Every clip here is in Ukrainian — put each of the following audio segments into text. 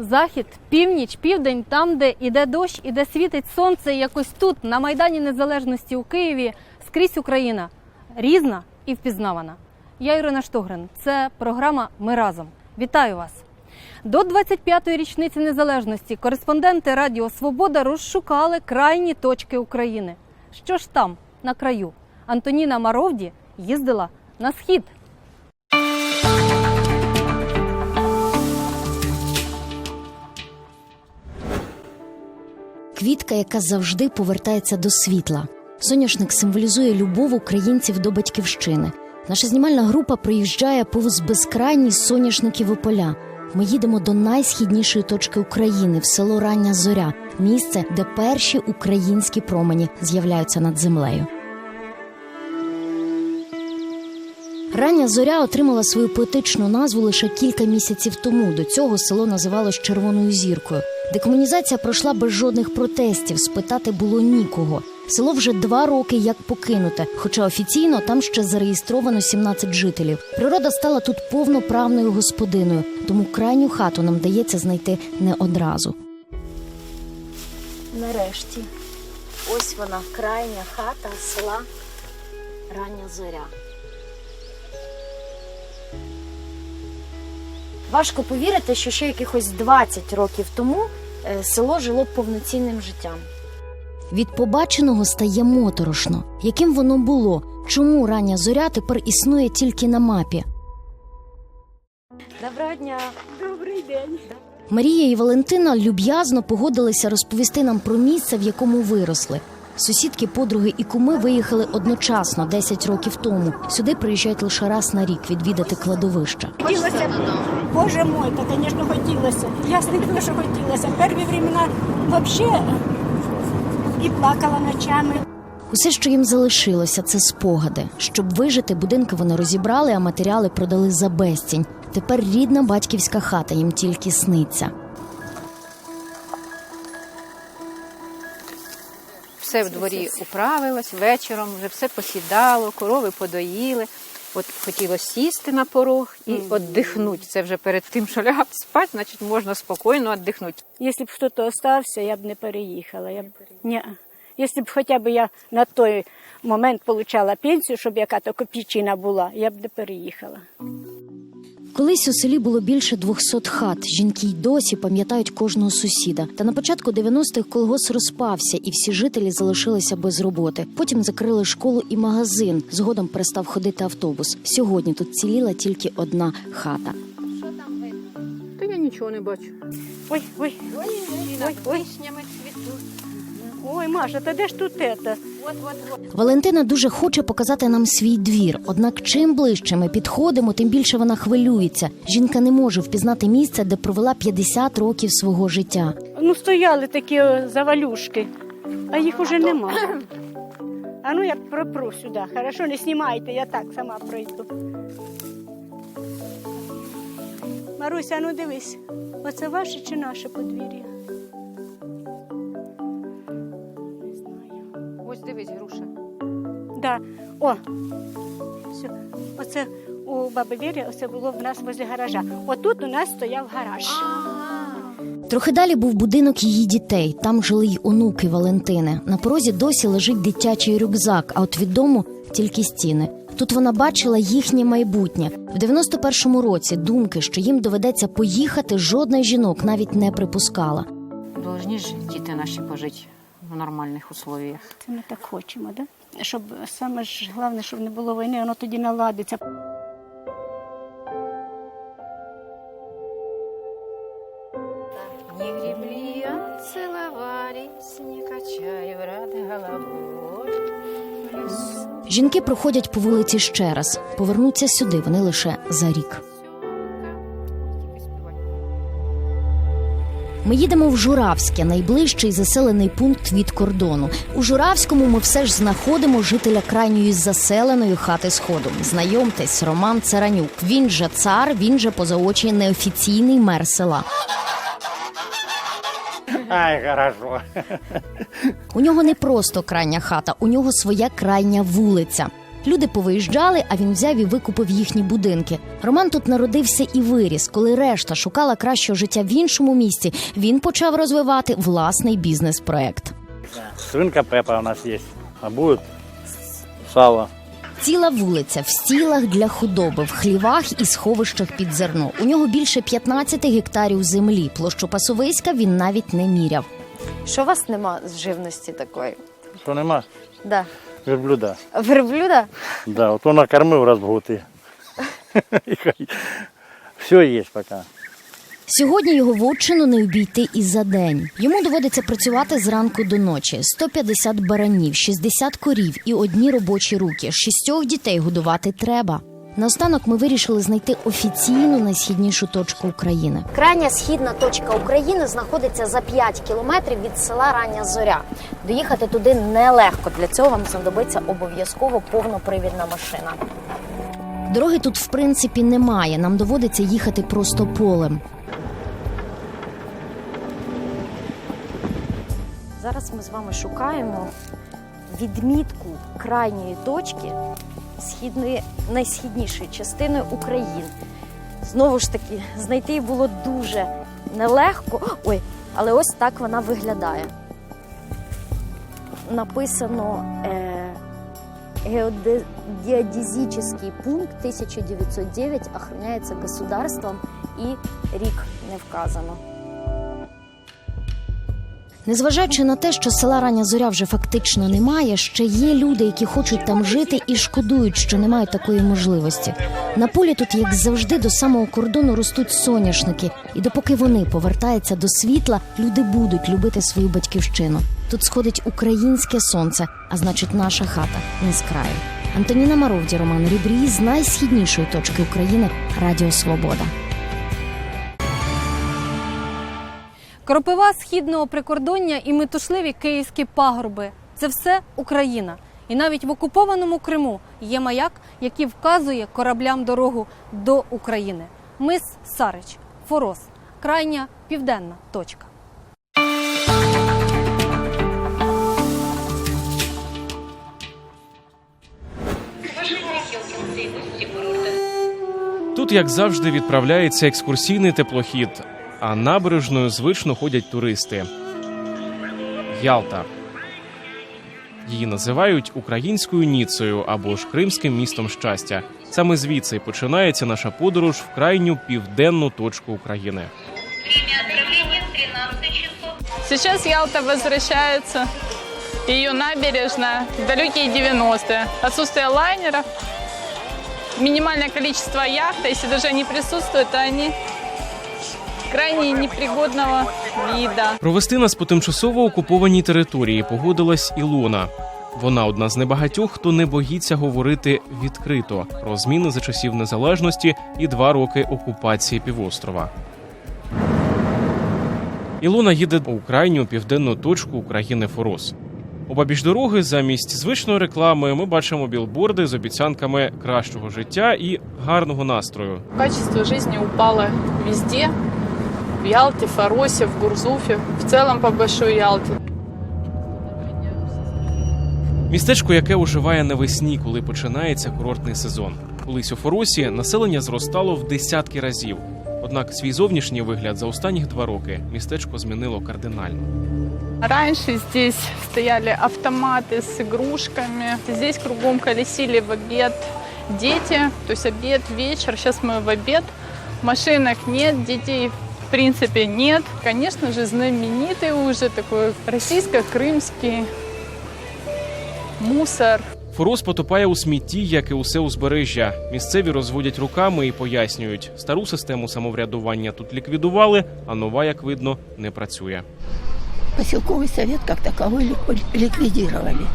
Захід, північ, південь, там, де іде дощ, іде світить сонце, і якось тут, на Майдані Незалежності у Києві, скрізь Україна різна і впізнавана. Я Ірина Штогрин. Це програма Ми разом. Вітаю вас. До 25-ї річниці незалежності кореспонденти Радіо Свобода розшукали крайні точки України. Що ж там, на краю? Антоніна Маровді їздила на схід. Квітка, яка завжди повертається до світла. Соняшник символізує любов українців до батьківщини. Наша знімальна група приїжджає повз безкрайні соняшникові поля. Ми їдемо до найсхіднішої точки України в село Рання Зоря, місце, де перші українські промені з'являються над землею. Рання зоря отримала свою поетичну назву лише кілька місяців тому. До цього село називалось Червоною зіркою. Декомунізація пройшла без жодних протестів. Спитати було нікого. Село вже два роки як покинуте, хоча офіційно там ще зареєстровано 17 жителів. Природа стала тут повноправною господиною, тому крайню хату нам дається знайти не одразу. Нарешті, ось вона крайня хата села Рання зоря. Важко повірити, що ще якихось 20 років тому е, село жило повноцінним життям. Від побаченого стає моторошно. Яким воно було? Чому рання зоря тепер існує тільки на мапі? Доброго дня. Добрий день. Марія і Валентина люб'язно погодилися розповісти нам про місце, в якому виросли. Сусідки, подруги і куми виїхали одночасно 10 років тому. Сюди приїжджають лише раз на рік відвідати кладовища. Хотілося, б, боже мой, то, звісно, хотілося. Ясно, що хотілося. Перві времена взагалі і плакала ночами. Усе, що їм залишилося, це спогади. Щоб вижити, будинки вони розібрали, а матеріали продали за безцінь. Тепер рідна батьківська хата їм тільки сниться. Все в дворі управилось, вечором вже все посідало, корови подоїли. От хотілося сісти на порог і віддихнути. Це вже перед тим, що лягати спати, значить можна спокійно віддихнути. Якщо б хтось остався, я б не переїхала. Я б... Ні. Якщо б хоча б я на той момент отримала пенсію, щоб яка-то копійчина була, я б не переїхала. Колись у селі було більше 200 хат. Жінки й досі пам'ятають кожного сусіда. Та на початку 90-х колгосп розпався, і всі жителі залишилися без роботи. Потім закрили школу і магазин. Згодом перестав ходити автобус. Сьогодні тут ціліла тільки одна хата. Що там Та я нічого не бачу. Ой, ой, ой, ой, ой. Цвітуть. Ой, Маша, та де ж тут це? Валентина дуже хоче показати нам свій двір. Однак, чим ближче ми підходимо, тим більше вона хвилюється. Жінка не може впізнати місце, де провела 50 років свого життя. Ну, стояли такі завалюшки, а їх уже нема. А ну я пропру сюди. Хорошо, не знімайте, я так сама пройду. Маруся, ну дивись, оце ваше чи наше подвір'я? Ось дивись, груша. Да. О, все. Оце у баби Вірі, оце було в нас возле гаража. Отут у нас стояв гараж. Трохи далі був будинок її дітей. Там жили й онуки Валентини. На порозі досі лежить дитячий рюкзак, а от від дому тільки стіни. Тут вона бачила їхнє майбутнє. В 91-му році думки, що їм доведеться поїхати, жодна жінок навіть не припускала. Должні ж діти наші пожити в нормальних условіях. Це ми так хочемо, да? Щоб саме ж головне, щоб не було війни, воно тоді наладиться. Не гребли, а целовались, не качаю рад головой. Жінки проходять по вулиці ще раз. Повернуться сюди вони лише за рік. Ми їдемо в Журавське, найближчий заселений пункт від кордону. У Журавському ми все ж знаходимо жителя крайньої заселеної хати сходу. Знайомтесь, Роман Царанюк. Він же цар, він же поза очі неофіційний мер села. Ай, хорошо. У нього не просто крайня хата, у нього своя крайня вулиця. Люди повиїжджали, а він взяв і викупив їхні будинки. Роман тут народився і виріс. Коли решта шукала кращого життя в іншому місці, він почав розвивати власний бізнес-проект. Свинка Пепа у нас есть. А будет сало. Ціла вулиця в стілах для худоби, в хлівах і сховищах під зерно. У нього більше 15 гектарів землі. Площу пасовиська він навіть не міряв. Що у вас нема з живності такої? Що нема? Да. Верблюда. Верблюда? Да, от он накормил раз в год и- Все є поки. Сьогодні його вотчину не обійти і за день. Йому доводиться працювати зранку до ночі. 150 баранів, 60 корів і одні робочі руки. Шістьох дітей годувати треба. Наостанок ми вирішили знайти офіційну найсхіднішу точку України. Крайня східна точка України знаходиться за 5 кілометрів від села Рання Зоря. Доїхати туди нелегко. Для цього вам знадобиться обов'язково повнопривідна машина. Дороги тут в принципі немає. Нам доводиться їхати просто полем. Зараз ми з вами шукаємо відмітку крайньої точки східної, найсхіднішої частини України. Знову ж таки, знайти її було дуже нелегко. Ой, але ось так вона виглядає. Написано е, геоде- пункт 1909 охороняється государством і рік не вказано. Незважаючи на те, що села Рання Зоря вже фактично немає, ще є люди, які хочуть там жити і шкодують, що не мають такої можливості. На полі тут, як завжди, до самого кордону ростуть соняшники, і допоки вони повертаються до світла, люди будуть любити свою батьківщину. Тут сходить українське сонце, а значить, наша хата не з краю. Антоніна Маровді, Роман Рібрій з найсхіднішої точки України Радіо Свобода. Кропива східного прикордоння і метушливі київські пагорби це все Україна. І навіть в окупованому Криму є маяк, який вказує кораблям дорогу до України. Мис Сарич, Форос, крайня південна точка. Тут, як завжди, відправляється екскурсійний теплохід, а набережною звично ходять туристи. Ялта. Її називають українською Ніцею або ж Кримським містом щастя. Саме звідси починається наша подорож в крайню південну точку України. Время отправления 13 часов. Сейчас Ялта возвращается. Ее набережная далекие 90-е. Отсутствие лайнеров, минимальное количество яхт, а если даже они присутствуют, то они крайне непригодного вида. Провести нас по тимчасово окупованій території погодилась Ілона. Вона одна з небагатьох, хто не боїться говорити відкрито про зміни за часів незалежності і два роки окупації півострова. Ілона їде у крайню південну точку України Форос. Обабіч дороги замість звичної реклами ми бачимо білборди з обіцянками кращого життя і гарного настрою. Качество жизни упало везде. В Ялте, в Фаросе, в Гурзуфе, в целом по Большой Ялте. Містечко, яке оживає навесні, коли починається курортний сезон. Колись у Форосі населення зростало в десятки разів. Однак свій зовнішній вигляд за останніх два роки містечко змінило кардинально. Раньше здесь стояли автоматы с игрушками. Здесь кругом колесили в обед дети, то есть обед, вечер. Сейчас мы в обед. Машинок нет, детей в принципе нет. Конечно же, знаменитый уже такой российско-крымский мусор. Форос потопає у смітті, як і усе узбережжя. Місцеві розводять руками і пояснюють, стару систему самоврядування тут ліквідували, а нова, як видно, не працює. Поселковый совет как таковой лик- ликвидировали.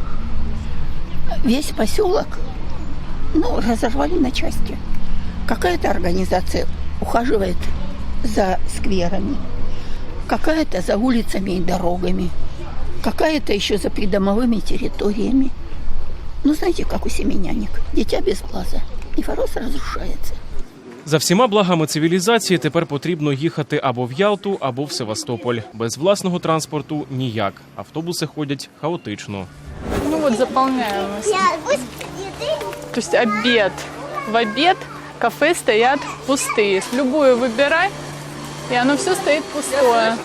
Весь поселок ну, разорвали на части. Какая-то организация ухаживает за скверами, какая-то за улицами и дорогами, какая-то еще за придомовыми территориями. Ну, знаете, как у семеняник. Дитя без глаза. И форос разрушается. За всіма благами цивілізації тепер потрібно їхати або в Ялту, або в Севастополь. Без власного транспорту ніяк. Автобуси ходять хаотично. Ну вот заполняемость. То есть обед. В обед кафе стоят пустые. Любую выбирай, и оно все стоит пустое.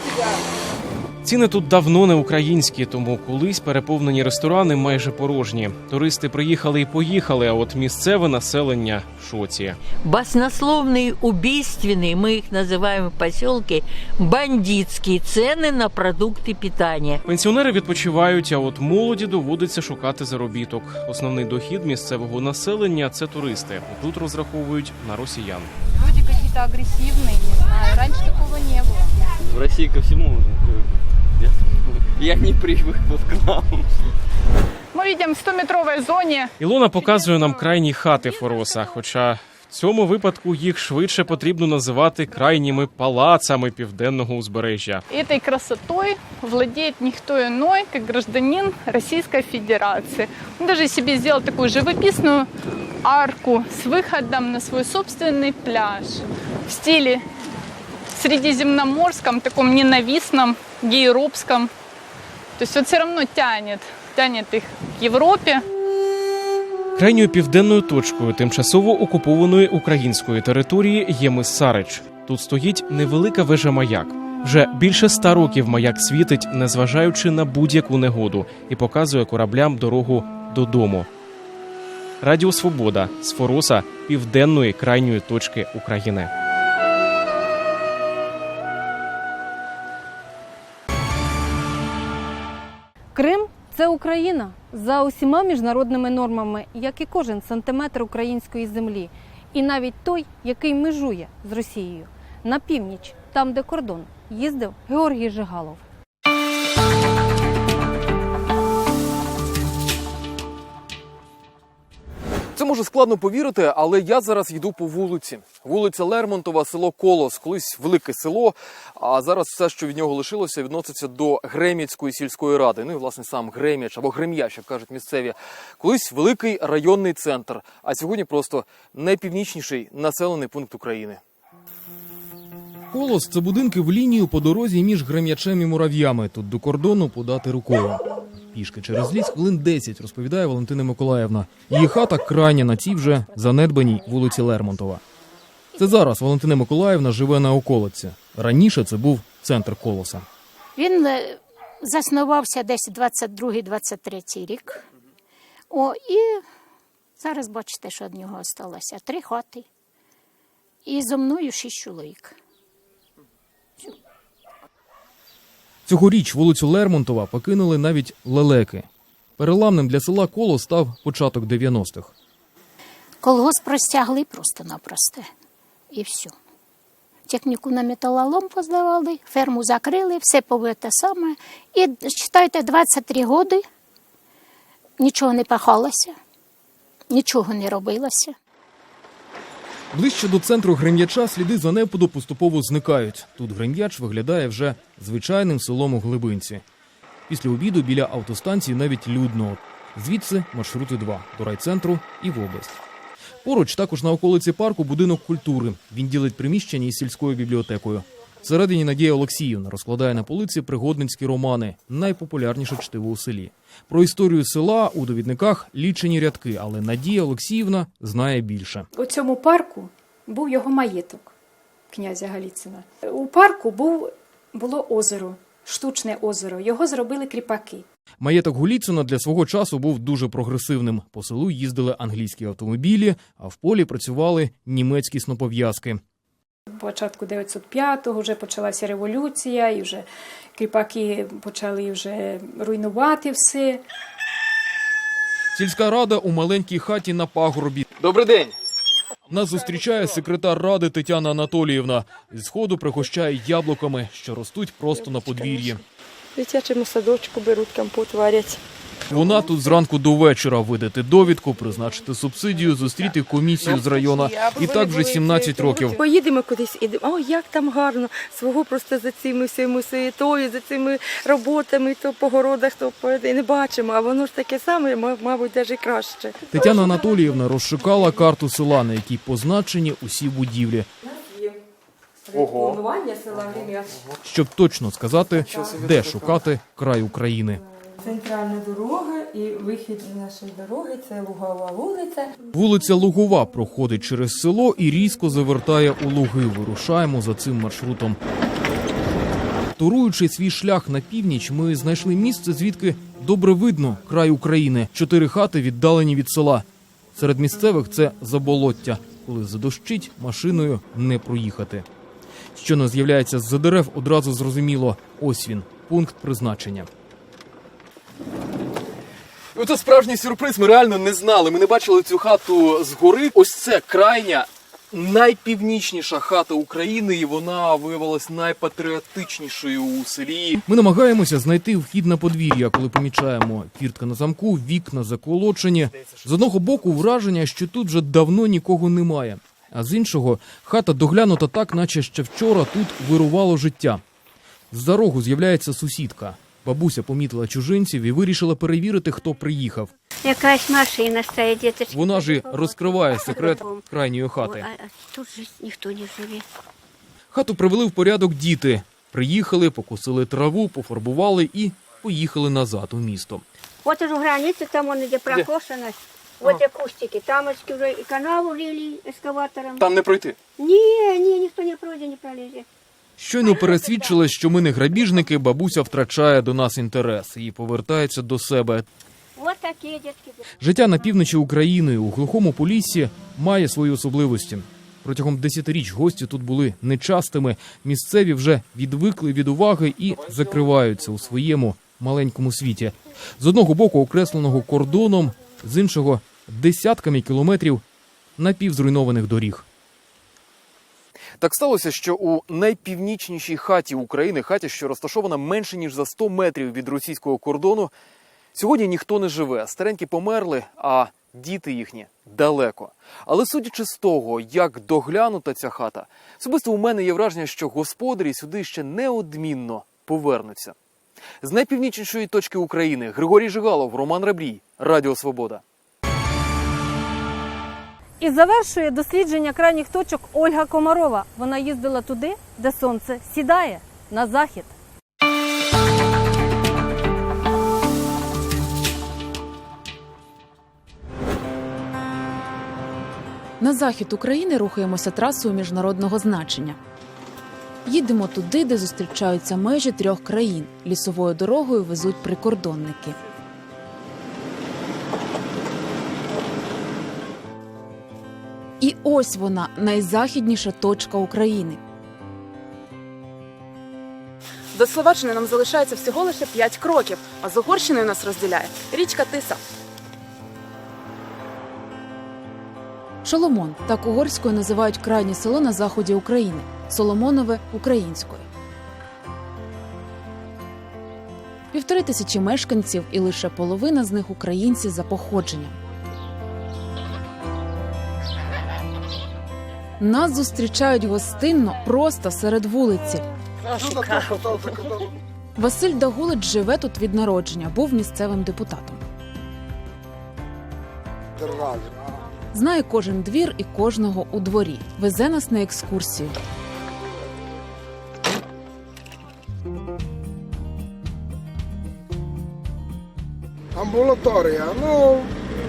Ціни тут давно не українські, тому колись переповнені ресторани майже порожні. Туристи приїхали і поїхали, а от місцеве населення в шоці. Баснословные, убийственные, мы их называем поселки, бандитские цены на продукты питания. Пенсіонери відпочивають, а от молоді доводиться шукати заробіток. Основний дохід місцевого населення це туристи. Тут розраховують на росіян. Люди какие-то агрессивные, не знаю. Раньше такого не было. В России ко всему можно привыкнуть. Я, я не привык вот к нам. Мы видим в 100-метровой зоне Ілона показує нам крайні хати Фороса. Хоча в цьому випадку їх швидше потрібно називати крайніми палацами південного узбережжя. этой красотой владеет никто иной, как гражданин Российской Федерации. Он даже себе сделал такую живописную арку с выходом на свой собственный пляж в стиле средиземноморском, таком ненавистном, гейропском. То есть он все равно тянет, тянет их к Европе. Крайньою південною точкою тимчасово окупованої української території є мис Сарич. Тут стоїть невелика вежа маяк. Вже більше ста років маяк світить, незважаючи на будь-яку негоду, і показує кораблям дорогу додому. Радіо Свобода з Фороса південної крайньої точки України. Це Україна за усіма міжнародними нормами, як і кожен сантиметр української землі, і навіть той, який межує з Росією. На північ, там де кордон, їздив Георгій Жигалов. Це може складно повірити, але я зараз йду по вулиці. Вулиця Лермонтова, село Колос, колись велике село. А зараз все, що від нього лишилося, відноситься до Грем'яцької сільської ради. Ну і власне сам Грем'яч або Грем'яч, як кажуть місцеві. Колись великий районний центр, а сьогодні просто найпівнічніший населений пункт України. Колос це будинки в лінію по дорозі між Грем'ячем і мурав'ями. Тут до кордону подати рукою. Пішки через ліс хвилин 10, розповідає Валентина Миколаївна. Її хата крайня на цій вже занедбаній вулиці Лермонтова. Це зараз Валентина Миколаївна живе на околиці. Раніше це був центр колоса. Він е, заснувався десь 22-23 рік. О, і зараз бачите, що від нього залишилося. Три хати. І зо мною шість чоловік. Цьогоріч вулицю Лермонтова покинули навіть лелеки. Переламним для села коло став початок 90-х. Колгосп розтягли просто-напросто. І все. Техніку на металолом поздавали, ферму закрили, все побите саме. І читайте, 23 роки нічого не пахалося, нічого не робилося. Ближче до центру Грем'яча сліди занепаду поступово зникають. Тут Грем'яч виглядає вже звичайним селом у глибинці. Після обіду біля автостанції навіть людно. Звідси маршрути два до райцентру і в область. Поруч також на околиці парку будинок культури. Він ділить приміщення із сільською бібліотекою. Всередині Надія Олексіївна розкладає на полиці пригодницькі романи, найпопулярніше чтиво у селі. Про історію села у довідниках лічені рядки, але Надія Олексіївна знає більше. У цьому парку був його маєток князя Галіцина. У парку був, було озеро, штучне озеро. Його зробили кріпаки. Маєток Гуліцина для свого часу був дуже прогресивним. По селу їздили англійські автомобілі, а в полі працювали німецькі снопов'язки. Початку 905-го вже почалася революція, і вже кріпаки почали вже руйнувати все. Сільська рада у маленькій хаті на пагорбі. Добрий день. Нас зустрічає секретар ради Тетяна Анатоліївна. Зі сходу пригощає яблуками, що ростуть просто на подвір'ї. В дитячому садочку беруть компот, варять. Вона тут зранку до вечора видати довідку, призначити субсидію, зустріти комісію з району. І так вже 17 років. Поїдемо кудись і о, як там гарно. Свого просто за цими всіми суєтою, за цими роботами, то по городах, то по і не бачимо. А воно ж таке саме, ма- мабуть, навіть краще. Тетяна Анатоліївна розшукала карту села, на якій позначені усі будівлі, Ого. Села щоб точно сказати, де шукати край України. Центральна дорога і вихід нашої дороги це Лугова вулиця. Вулиця Лугова проходить через село і різко завертає у луги. Вирушаємо за цим маршрутом. Туруючи свій шлях на північ, ми знайшли місце, звідки добре видно край України. Чотири хати віддалені від села. Серед місцевих це заболоття. Коли задощить, машиною не проїхати. Що не з'являється з-за дерев, одразу зрозуміло. Ось він, пункт призначення. Оце справжній сюрприз. Ми реально не знали. Ми не бачили цю хату згори. Ось це крайня. Найпівнічніша хата України, і вона виявилась найпатріотичнішою у селі. Ми намагаємося знайти вхід на подвір'я, коли помічаємо фіртка на замку, вікна заколочені. З одного боку враження, що тут вже давно нікого немає. А з іншого хата доглянута так, наче ще вчора тут вирувало життя. З-за рогу з'являється сусідка. Бабуся помітила чужинців і вирішила перевірити, хто приїхав. Якась машина стоїть, діточки. Вона ж і розкриває секрет крайньої хати. А, а тут же ніхто не живе. Хату привели в порядок діти. Приїхали, покусили траву, пофарбували і поїхали назад у місто. Вот уже граница, там он где прокошена. Вот те кустики, тамочки уже и канаву лили эскаватором. Там не пройти. Не, не, ніхто не пройде, не пролізе. Щойно пересвідчилась, що ми не грабіжники, бабуся втрачає до нас інтерес і повертається до себе. Життя на півночі України у глухому поліссі має свої особливості. Протягом десятиріч гості тут були нечастими. Місцеві вже відвикли від уваги і закриваються у своєму маленькому світі. З одного боку окресленого кордоном, з іншого десятками кілометрів напівзруйнованих доріг. Так сталося, що у найпівнічнішій хаті України, хаті, що розташована менше ніж за 100 метрів від російського кордону, сьогодні ніхто не живе. Старенькі померли, а діти їхні далеко. Але судячи з того, як доглянута ця хата, особисто у мене є враження, що господарі сюди ще неодмінно повернуться. З найпівнічнішої точки України Григорій Жигалов, Роман Рабрій, Радіо Свобода. І завершує дослідження крайніх точок Ольга Комарова. Вона їздила туди, де сонце сідає на захід. На захід України рухаємося трасою міжнародного значення. Їдемо туди, де зустрічаються межі трьох країн. Лісовою дорогою везуть прикордонники. І ось вона найзахідніша точка України. До Словаччини нам залишається всього лише 5 кроків, а з Угорщиною нас розділяє річка Тиса. Шоломон так угорською називають крайнє село на заході України. Соломонове українською. Півтори тисячі мешканців, і лише половина з них українці за походженням. Нас зустрічають гостинно просто серед вулиці. Василь Дагулич живе тут від народження, був місцевим депутатом. Знає кожен двір і кожного у дворі. Везе нас на екскурсію. Амбулаторія, ну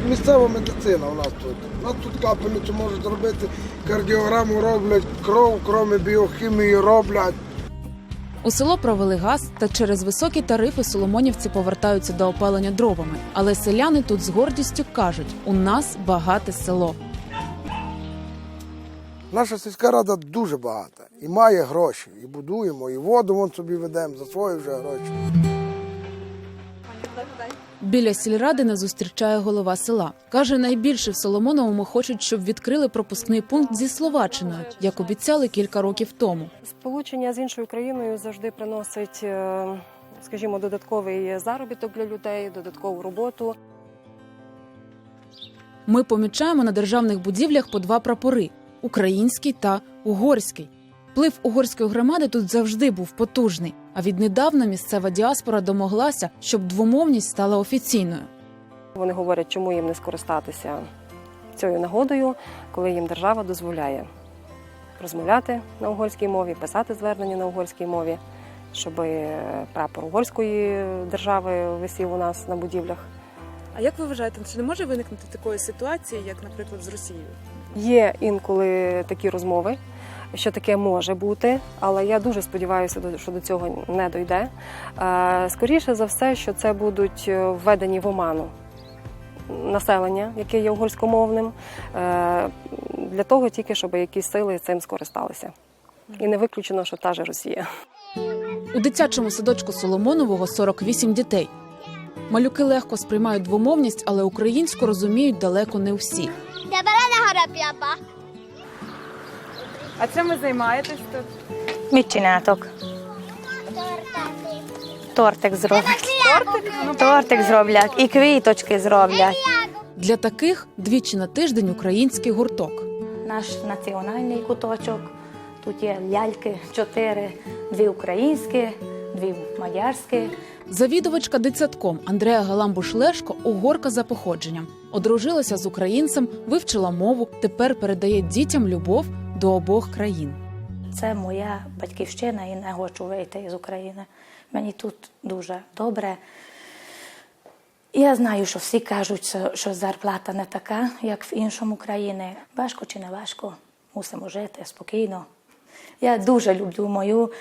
місцева медицина у нас тут. У нас тут капельницю можуть зробити, кардіограму роблять, кров, кроме біохімії роблять. У село провели газ, та через високі тарифи соломонівці повертаються до опалення дровами. Але селяни тут з гордістю кажуть: у нас багате село. Наша сільська рада дуже багата і має гроші. І будуємо, і воду вон собі ведемо за свої вже гроші. Біля сільради нас зустрічає голова села. Каже, найбільше в Соломоновому хочуть, щоб відкрили пропускний пункт зі Словаччиною, як обіцяли кілька років тому. Сполучення з іншою країною завжди приносить, е, скажімо, додатковий заробіток для людей, додаткову роботу. Ми помічаємо на державних будівлях по два прапори український та угорський. Вплив угорської громади тут завжди був потужний. А віднедавна місцева діаспора домоглася, щоб двомовність стала офіційною. Вони говорять, чому їм не скористатися цією нагодою, коли їм держава дозволяє розмовляти на угорській мові, писати звернення на угорській мові, щоб прапор угорської держави висів у нас на будівлях А як ви вважаєте, чи не може виникнути такої ситуації, як, наприклад, з Росією? Є інколи такі розмови, що таке може бути, але я дуже сподіваюся, що до цього не дойде. Е, Скоріше за все, що це будуть е, введені в оману населення, яке є угорськомовним, е, для того тільки, щоб якісь сили цим скористалися. І не виключено, що та же Росія. У дитячому садочку Соломонового 48 дітей. Малюки легко сприймають двомовність, але українську розуміють далеко не всі. А чим ви займаєтесь тут? Csináltok? Тортик зроблять. Тортик зроблять і квіточки зроблять. Для таких двічі на тиждень український гурток. Наш національний куточок. Тут є ляльки, чотири, дві українські, дві мадярські. Завідувачка дитсадком Андрея Галамбуш-Лешко угорка за походженням. Одружилася з українцем, вивчила мову, тепер передає дітям любов до обох країн. Це моя батьківщина і не хочу вийти з України. Мені тут дуже добре. Я знаю, що всі кажуть, що- зарплата не така, як в іншому країні. Важко чи не важко, мусимо жити спокійно. Я дуже люблю мою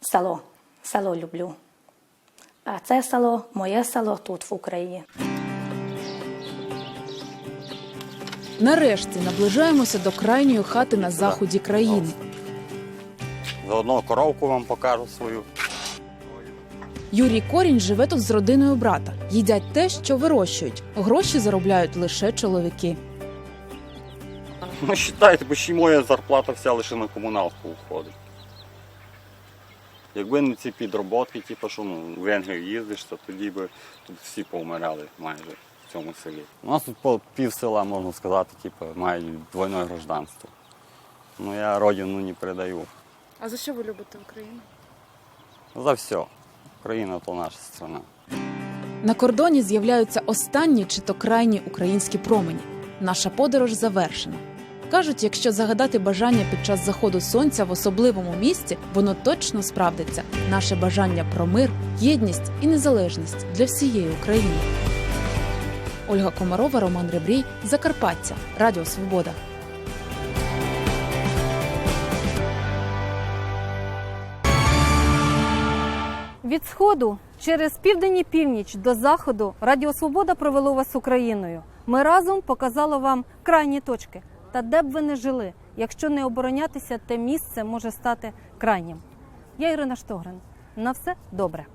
село. Село люблю. А це село, моє село тут в Україні. Нарешті наближаємося до крайньої хати на заході країни. Заодно коровку вам покажу свою. Юрій Корінь живе тут з родиною брата. Їдять те, що вирощують. Гроші заробляють лише чоловіки. Ну, вважайте, бо ще й моя зарплата вся лише на комуналку входить. Якби не ці підроботки, типу, що ну, в Венгрію їздиш, то тоді би тут всі повмирали майже в цьому селі. У нас тут по пів села, можна сказати, типу, мають двойне гражданство. Ну я родину не передаю. А за що ви любите Україну? За все. Україна то наша страна. На кордоні з'являються останні чи то крайні українські промені. Наша подорож завершена. Кажуть, якщо загадати бажання під час заходу сонця в особливому місці, воно точно справдиться. Наше бажання про мир, єдність і незалежність для всієї України. Ольга Комарова, Роман Ребрій, Закарпаття, Радіо Свобода. Від сходу через південь і північ до заходу Радіо Свобода провело вас Україною. Ми разом показали вам крайні точки. Та де б ви не жили, якщо не оборонятися, те місце може стати крайнім. Я Ірина Штогрин. На все добре.